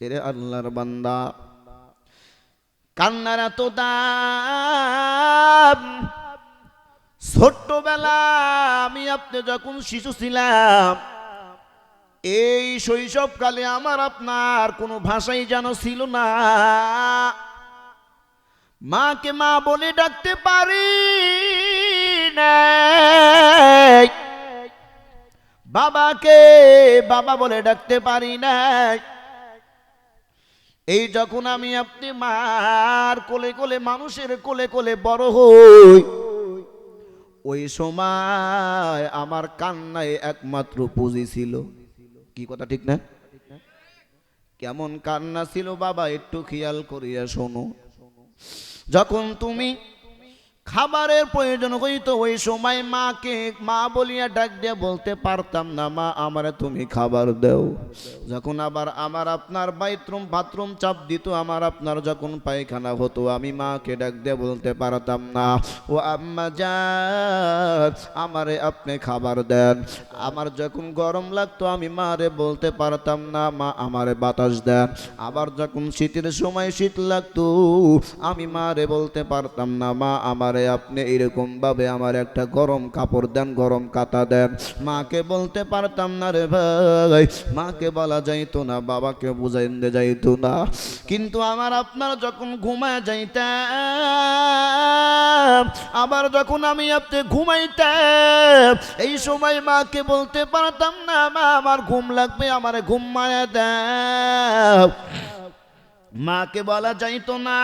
এরে আল্লাহর বান্দা। কান্নার তো দাম। ছোট্টবেলা আমি আপনি যখন শিশু ছিলাম, এই শৈশবকালে আমার আপনার কোনো ভাষাই যেন ছিল না। মাকে মা বলে ডাকতে পারি বাবাকে বাবা বলে ডাকতে পারি নাই। এই যখন আমি আপনি মার কোলে কোলে মানুষের কোলে কোলে বড় হই, ওই সময় আমার কান্নায় একমাত্র পুঁজি ছিল। কি কথা ঠিক না? কেমন কান্না ছিল বাবা, একটু খেয়াল করিয়া শোনো। যখন তুমি খাবারের প্রয়োজন হইতো, ওই সময় মাকে, মা বলিয়া ডাক দিয়ে বলতে পারতাম না, মা, আমারে তুমি খাবার দাও। যখন আবার আমার আপনার বাথরুম বাথরুম চাপ দিত, আমার আপনার যখন পায়খানা হতো, আমি মাকে ডাক দিয়ে বলতে পারতাম না, ও আম্মা যান আমারে আপনি খাবার দেন। আমার যখন গরম লাগতো, আমি মারে বলতে পারতাম না, মা, আমারে বাতাস দেন। আবার যখন শীতের সময় শীত লাগতো, আমি মারে বলতে পারতাম না, মা, আমারে আপনি এরকম ভাবে আমার একটা গরম কাপড় দেন, গরম কাতা দেন। মাকে বলতে পারতাম না রে ভাই। মাকে বলা যাইতো না, বাবাকে বুঝাইতে যাইতো না। কিন্তু আমার আপনার যখন ঘুমায় যাইতাম, আবার যখন আমি আপনি ঘুমাইতাম, এই সময় মাকে বলতে পারতাম না, মা, আমার ঘুম লাগবে, আমার ঘুম মায়া দাও। মাকে বলা যাইতো না,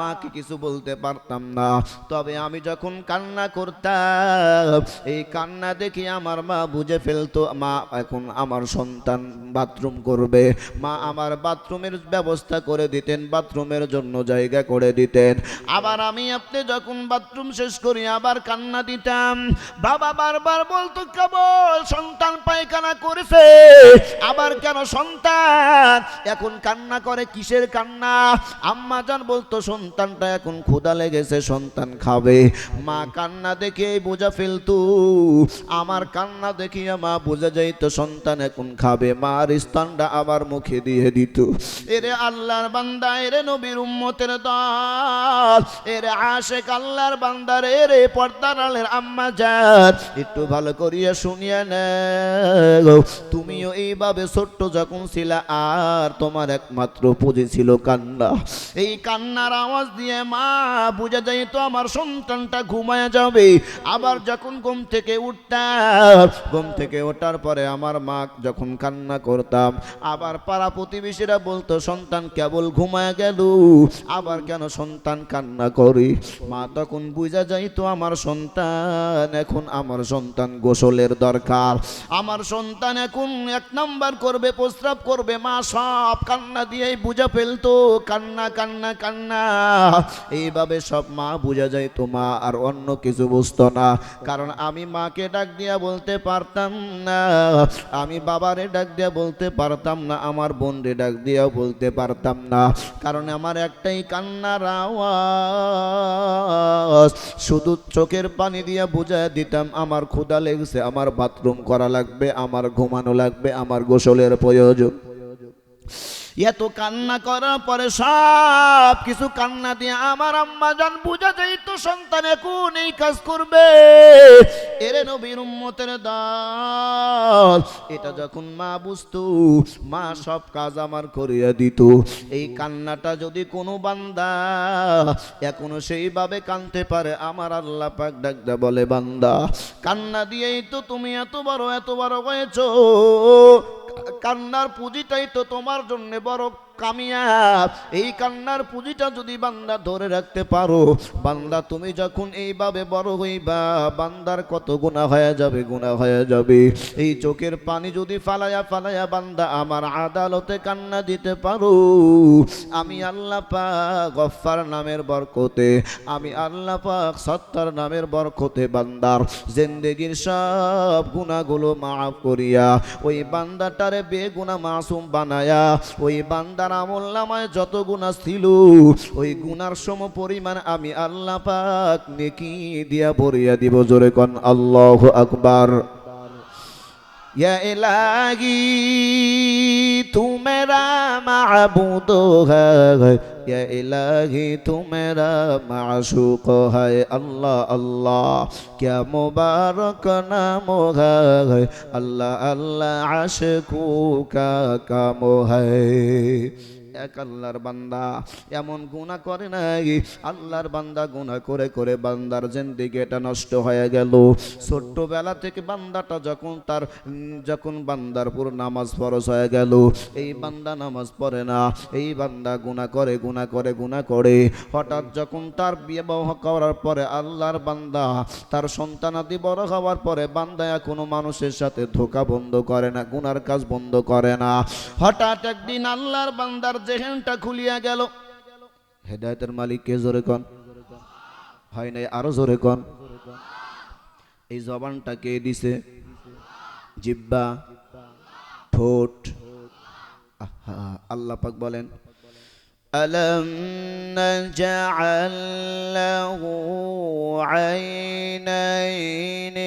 মাকে কিছু বলতে পারতাম না। তবে আমি যখন কান্না করতাম, এই কান্না দেখে আমার মা বুঝে ফেলতো, মা এখন আমার সন্তান বাথরুম করবে। মা আমার বাথরুমের ব্যবস্থা করে দিতেন, বাথরুমের জন্য জায়গা করে দিতেন। আবার আমি আপনি যখন বাথরুম শেষ করি, আবার কান্না দিতাম। বাবা বারবার বলতো, কেবল সন্তান পায়খানা করেছে, আবার কেন সন্তান? এখন কান্না করে কিসের কান্না। আম্মা জান বলতো, সন্তানটা এখন ক্ষুধা লেগেছে, সন্তান খাবে। মা কান্না দেখে বোঝা ফেলতো, আমার কান্না দেখিয়া মা বোঝা যাইতো, সন্তান এখন খাবে। মার স্থানটা আবার মুখে দিয়ে দিত। এরে আল্লাহর বান্দা, এরে নবীর উম্মতের দল, এরে আশেক আল্লাহর বান্দার এরে পর্দার আলের আম্মা যান একটু ভালো করিয়া শুনিয়া নেও, তুমিও এইভাবে ছোট্ট যখন ছিলা, আর তোমার একমাত্র পুঁজি ছিল কান্না। এই কান্নার আওয়াজ দিয়ে মা বুঝা যায় তো আমার সন্তানটা ঘুমায় যাবে। আবার যখন ঘুম থেকে উঠতাম, ঘুম থেকে ওঠার পরে আমার মা যখন কান্না করতাম, আবার পাড়া প্রতিবেশীরা বলতো, সন্তান কেবল ঘুমায় গেল, আবার কেন সন্তান কান্না করি? মা তখন বুঝা যাইতো আমার সন্তান এখন আমার সন্তান গোসলের দরকার। আমার সন্তান এখন এক নাম্বার করবে, প্রস্রাব করবে। মা সব কান্না দিয়েই বুঝা ফেলতো কান্না কান্না কান্না। এইভাবে সব মা বুঝা যাইতো মা, আর অন্য কিছু বুঝতো না। কারণ আমি মাকে ডাক দিয়া বলতে পারতাম না। আমি বাবারে ডাক দিয়া বলতে পারতাম না, আমার বোনরে ডাক দিয়াও বলতে পারতাম না। কারণ আমার একটাই কান্নার আওয়াজ, শুধু চোখের পানি দিয়া বুঝায় দিতাম, আমার ক্ষুধা লেগেছে, আমার বাথরুম করা লাগবে, আমার ঘুমানো লাগবে, আমার গোসলের প্রয়োজন। এত কান্না করার পরে সব কিছু কান্না দিয়ে আমার আম্মা জান বুঝা যাই তো সন্তান এখন এই কাজ করবে। এরে নবীর উম্মতের দল, এটা যখন মা বুঝতো, মা সব কাজ আমার করিয়া দিত। এই কান্নাটা যদি কোনো বান্দা এখনও সেইভাবে কানতে পারে, আমার আল্লাহ পাক ডাকদা বলে, বান্দা, কান্না দিয়েই তো তুমি এত বড় এত বড় হয়েছো। কান্নার পুঁজিটাই তো তোমার জন্যে বড় কামিয়াব এই কান্নার পুঁজিটা যদি বান্দা ধরে রাখতে পারো, বান্দা তুমি যখন এইভাবে বড় হইবা, বান্দার কত গুণা হয়ে যাবে গুণা হয়ে যাবে। এই চোখের পানি যদি বান্দা আমার আদালতে কান্না দিতে পারো, আমি আল্লাহ পাক গফফার নামের বরকতে, আমি আল্লাহ পাক সত্তার নামের বরকতে বান্দার জিন্দেগির সব গুণাগুলো মাফ করিয়া, ওই বান্দাটারে বেগুনা মাসুম বানায়া, ওই বান্দার আমল নামায় যত গুণা ছিল, ওই গুনার সম পরিমাণ আমি আল্লাহ পাক নেকি দিয়া ভরিয়া দিব। জোরে কন, আল্লাহ আকবার। یا الہی تو میرا معبود ہے یا الہی تو میرا معشوق ہے اللہ اللہ کیا مبارک نام ہے اللہ اللہ عشقوں کا کام ہے এক আল্লাহর বান্দা। এমন গুণা করে নাই, আল্লাহর বান্দা গুণা করে করে বান্দার জিন্দিগি এটা নষ্ট হয়ে গেল। ছোট্টবেলা থেকে বান্দাটা যখন তার, যখন বান্দার পুর নামাজ ফরজ হয়ে গেল, এই বান্দা নামাজ পড়ে না, এই বান্দা গুণা করে গুণা করে গুণা করে। হঠাৎ যখন তার বিবাহ করার পরে আল্লাহর বান্দা, তার সন্তানাদি বড় হওয়ার পরে বান্দা কোনো মানুষের সাথে ধোকা বন্ধ করে না, গুনার কাজ বন্ধ করে না। হঠাৎ একদিন আল্লাহর বান্দার জেহেনটা খুলিয়া গেল হেদায়তের মালিক কে জোরে কন হয় নাই আরো জোরে কন এই জবানটা কে দিছে জিব্বা ঠোঁট আহা, আল্লাহ পাক বলেন ألم نجعل له عينين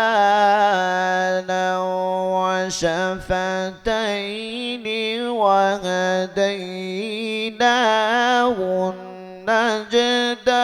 ولسانا وشفتين وهديناه النجدين